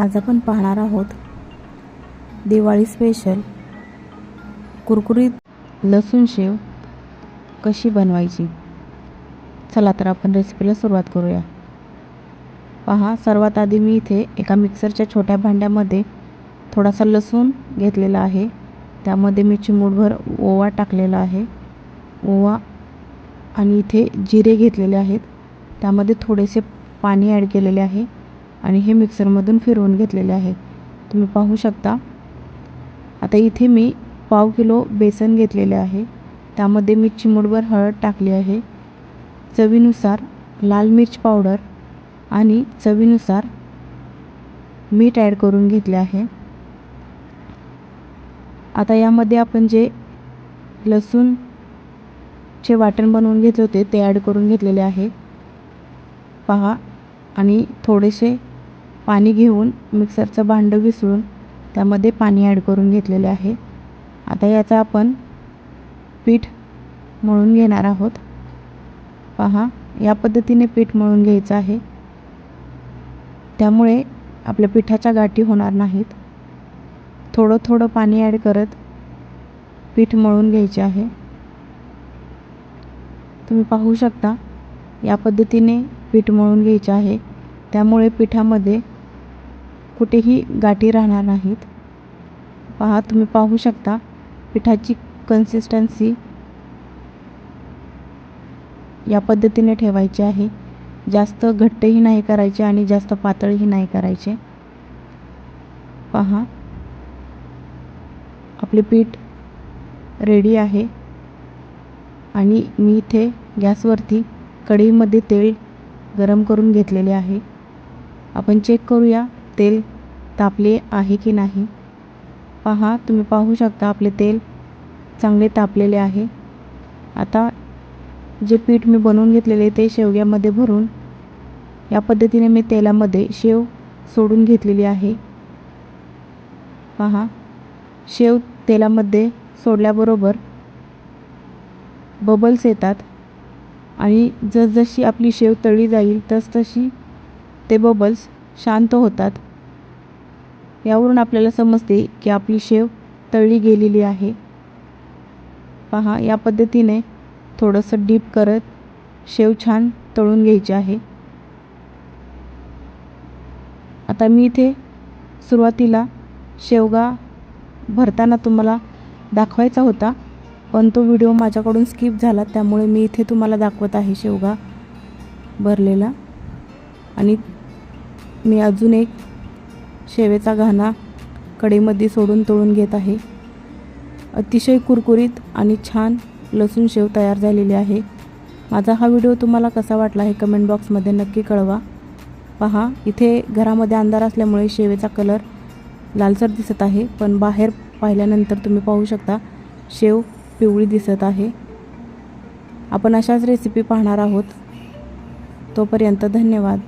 आज आपण पाहणार आहोत दिवाळी स्पेशल कुरकुरीत लसूण शेव कशी बनवायची? चला तर आपण रेसिपीला सुरुवात करूया. पहा सर्वात आधी मी इथे एका मिक्सरच्या छोट्या भांड्यामध्ये थोडासा लसूण घेतलेला आहे. त्यामध्ये मी चिमूटभर ओवा टाकलेला आहे. ओवा आणि इथे जिरे घेतलेले आहेत. त्यामध्ये थोडेसे पाणी ॲड केलेले आहे. आणि हे मिक्सरमधून फिरवून घेतलेले आहे तुम्ही पाहू शकता. आता इथे मी पाव किलो बेसन घेतलेले आहे. त्यामध्ये मी चिमूटभर हळद टाकली आहे. चवीनुसार लाल मिर्च पावडर आणि चवीनुसार मीठ ॲड करून घेतले आहे. आता यामध्ये आपण जे लसूणचे वाटण बनवून घेतले होते ते ॲड करून घेतलेले आहे. पहा आणि थोडेसे पाणी घेऊन मिक्सरचं भांडं विसळून त्यामध्ये पाणी ॲड करून घेतलेले आहे. आता याचं आपण पीठ मळून घेणार आहोत. पहा या पद्धतीने पीठ मळून घ्यायचं आहे. त्यामुळे आपल्या पिठाच्या गाठी होणार नाहीत. थोडं थोडं पाणी ॲड करत पीठ मळून घ्यायचे आहे. तुम्ही पाहू शकता या पद्धतीने पीठ मळून घ्यायचे आहे. त्यामुळे पिठामध्ये कुठेही गाठी राहणार नाहीत. पहा तुम्ही पाहू शकता पिठाची कन्सिस्टन्सी या पद्धतीने ठेवायची आहे. जास्त घट्टही नाही करायचे आणि जास्त पातळही नाही करायचे. पहा आपले पीठ रेडी आहे. आणि मी इथे गॅसवरती कढईमध्ये तेल गरम करून घेतलेले आहे. आपण चेक करूया. तेल तापले आहे की नाही? पहा तुम्ही पाहू शकता आपले तेल चांगले तापलेले आहे. आता जे पीठ मी बनवून घेतलेले ते शेवग्यामध्ये भरून या पद्धतीने मी तेलामध्ये शेव सोडून घेतलेली आहे. पहा शेव तेलामध्ये सोडल्याबरोबर बबल्स येतात आणि जसजशी आपली शेव तळी जाईल तसतशी ते बबल्स शांत होतात. यावरून आपल्याला समजते की आपली शेव तळली गेलेली आहे. पहा या पद्धतीने थोडंसं डीप करत शेव छान तळून घ्यायची आहे. आता मी इथे सुरुवातीला शेवगा भरताना तुम्हाला दाखवायचा होता पण तो व्हिडिओ माझ्याकडून स्किप झाला त्यामुळे मी इथे तुम्हाला दाखवत आहे शेवगा भरलेला. आणि मी अजून एक शेवेचा घाणा कढईमध्ये सोडून तळून घेत आहे. अतिशय कुरकुरीत आणि छान लसूण शेव तयार झालेली आहे. माझा हा व्हिडिओ तुम्हाला कसा वाटला हे कमेंट बॉक्समध्ये नक्की कळवा. पहा इथे घरामध्ये अंधार असल्यामुळे शेवेचा कलर लालसर दिसत आहे पण बाहेर पाहिल्यानंतर तुम्ही पाहू शकता शेव पिवळी दिसत आहे. आपण अशाच रेसिपी पाहणार आहोत. तोपर्यंत धन्यवाद.